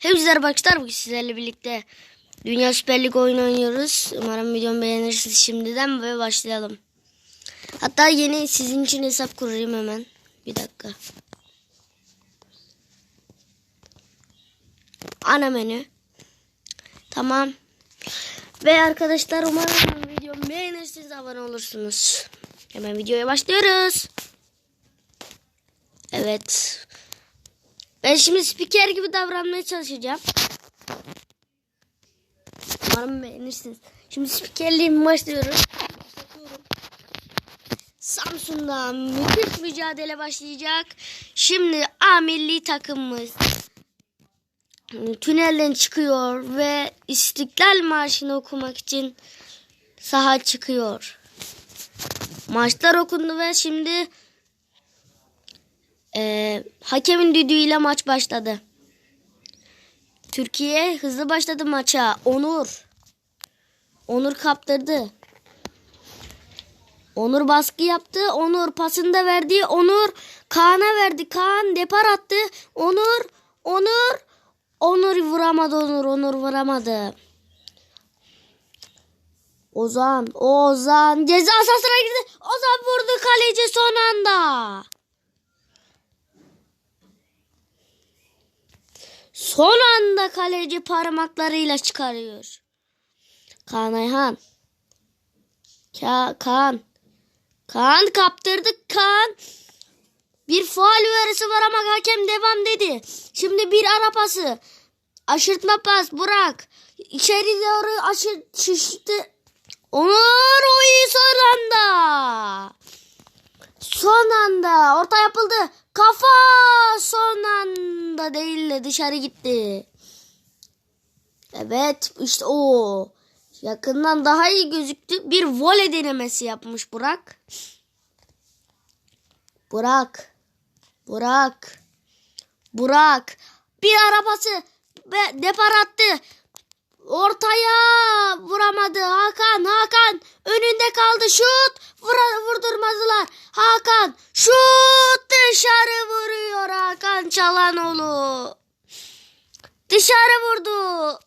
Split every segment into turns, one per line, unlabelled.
Hepinize arkadaşlar bugün sizlerle birlikte Dünya Süper Lig oyunu oynuyoruz. Umarım videomu beğenirsiniz şimdiden ve başlayalım. Hatta yeni sizin için hesap kurayım hemen. Bir dakika. Ana menü. Tamam. Ve arkadaşlar umarım videomu beğenirsiniz abone olursunuz. Hemen videoya başlıyoruz. Evet. Ben şimdi spiker gibi davranmaya çalışacağım. Umarım beğenirsiniz. Şimdi spikerliğime başlıyoruz. Başlatıyorum. Samsun'da müthiş mücadele başlayacak. Şimdi A milli takımımız tünelden çıkıyor ve İstiklal Marşı'nı okumak için saha çıkıyor. Maçlar okundu ve şimdi ee, hakemin düdüğüyle maç başladı. Türkiye hızlı başladı maça. Onur. Onur kaptırdı. Onur baskı yaptı. Onur pasını da verdi. Onur Kaan'a verdi. Kaan depar attı. Onur. Onur. Onur vuramadı Onur. Onur vuramadı. Ozan. Ozan. Ceza sahasına girdi. Ozan vurdu kaleci son anda. Son anda kaleci parmaklarıyla çıkarıyor. Kaan Ayhan. Ka Kaan. Kaan kaptırdık Kaan. Bir faal uyarısı var ama hakem devam dedi. Şimdi bir ara pası. Aşırtma pas Burak. İçeri doğru aşır şişti. Onur oyu son anda. Son anda orta yapıldı. Kafa son anda değil de dışarı gitti. Evet işte o. Yakından daha iyi gözüktü. Bir voley denemesi yapmış Burak. Burak. Burak. Burak. Bir arabası depar attı. Ortaya vuramadı. Hakan, Hakan önünde kaldı. Şut Vura, vurdurmadılar. Hakan şut dışarı vuruyor Hakan Çalanoğlu. Dışarı vurdu.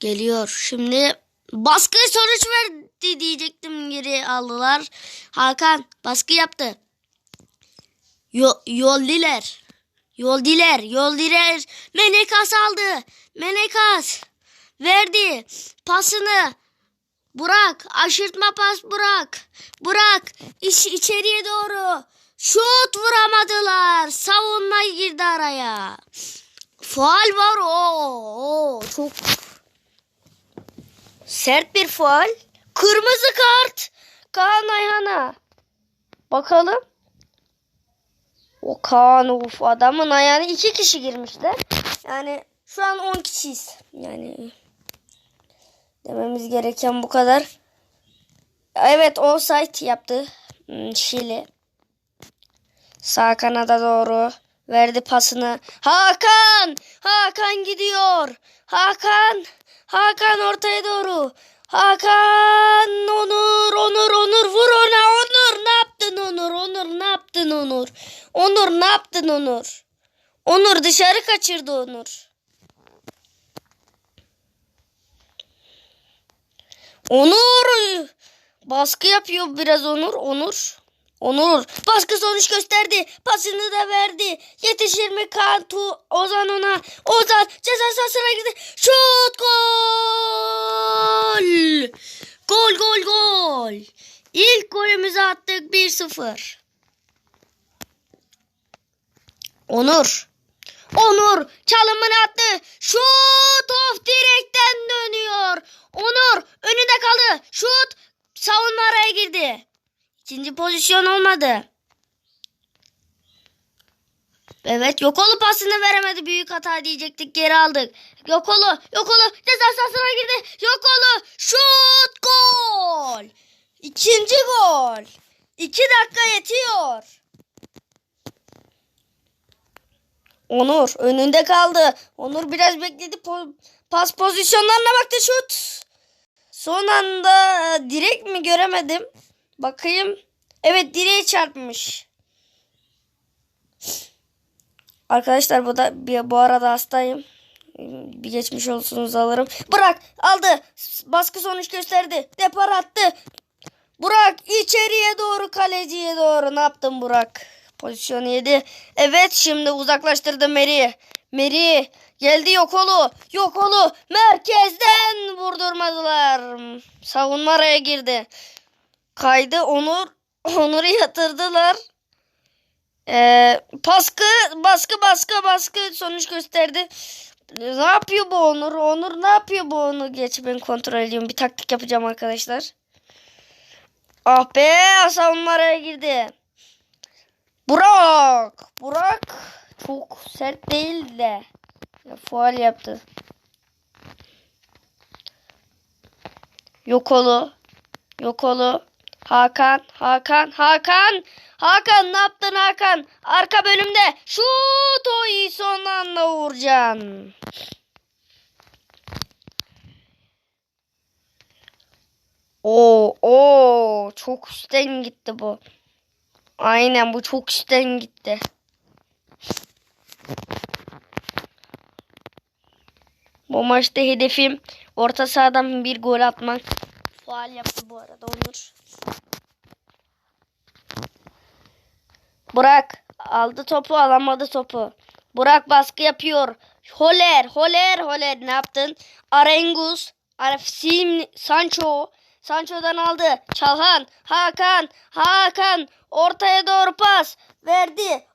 Geliyor. Şimdi baskı sonuç verdi diyecektim geri aldılar. Hakan baskı yaptı. Yo, yol diler. Yol diler. Yol diler. Menekas aldı. Menekas. Verdi. Pasını. Burak. Aşırtma pas Burak. Burak. İş, içeriye doğru. Şut vuramadılar. Savunma girdi araya. Faal var. Oo, oo, çok sert bir faal. Kırmızı kart. Kaan Ayhan'a. Bakalım. O Kaan of adamın ayağına iki kişi girmişler. Yani şu an 10 kişiyiz. Yani dememiz gereken bu kadar. Evet offside yaptı hmm, Şili. Sağ kanada doğru verdi pasını. Hakan! Hakan gidiyor. Hakan! Hakan ortaya doğru. Hakan! Onur! Onur! Onur! Vur ona! Onur! Ne yaptın Onur? Onur ne yaptın Onur? Onur ne yaptın Onur? Onur dışarı kaçırdı Onur. Onur! Baskı yapıyor biraz Onur. Onur. Onur baskı sonuç gösterdi. Pasını da verdi. Yetişir mi Kantu? Ozan ona. Ozan ceza sahasına girdi. Şut gol. Gol gol gol. İlk golümüzü attık 1-0. Onur. Onur çalımını attı. Şut of direkten dönüyor. Onur önünde kaldı. Şut savunma araya girdi. İkinci pozisyon olmadı. Evet Yokolu pasını veremedi. Büyük hata diyecektik. Geri aldık. Yokolu. Yokolu. Ceza sahasına girdi. Yokolu. Şut. Gol. İkinci gol. İki dakika yetiyor. Onur önünde kaldı. Onur biraz bekledi. Po- pas pozisyonlarına baktı. Şut. Son anda direkt mi göremedim. Bakayım. Evet direğe çarpmış. Arkadaşlar bu da bu arada hastayım. Bir geçmiş olsunuz alırım. Bırak aldı. Baskı sonuç gösterdi. Depar attı. Burak içeriye doğru kaleciye doğru. Ne yaptın Burak? Pozisyonu yedi. Evet şimdi uzaklaştırdı Meri. Meri geldi Yokolu. Yokolu merkezden vurdurmadılar. Savunma araya girdi. Kaydı Onur. Onur'u yatırdılar. Ee, baskı, baskı, baskı, baskı sonuç gösterdi. Ne yapıyor bu Onur? Onur ne yapıyor bu Onur? Geç ben kontrol ediyorum. Bir taktik yapacağım arkadaşlar. Ah be savunma araya girdi. Burak. Burak çok sert değil de. Faal yaptı. Yokolu. Yokolu. Hakan. Hakan. Hakan. Hakan ne yaptın Hakan? Arka bölümde. Şut o iyi son anda vuracaksın. Oo, oo, çok üstten gitti bu. Aynen bu çok üstten gitti. Bu maçta hedefim orta sahadan bir gol atmak. Faal yaptı bu arada Onur. Burak aldı topu alamadı topu. Burak baskı yapıyor. Holer, Holer, Holer ne yaptın? Arengus, Arifsim, Sancho. Sancho'dan aldı. Çalhan, Hakan, Hakan ortaya doğru pas verdi.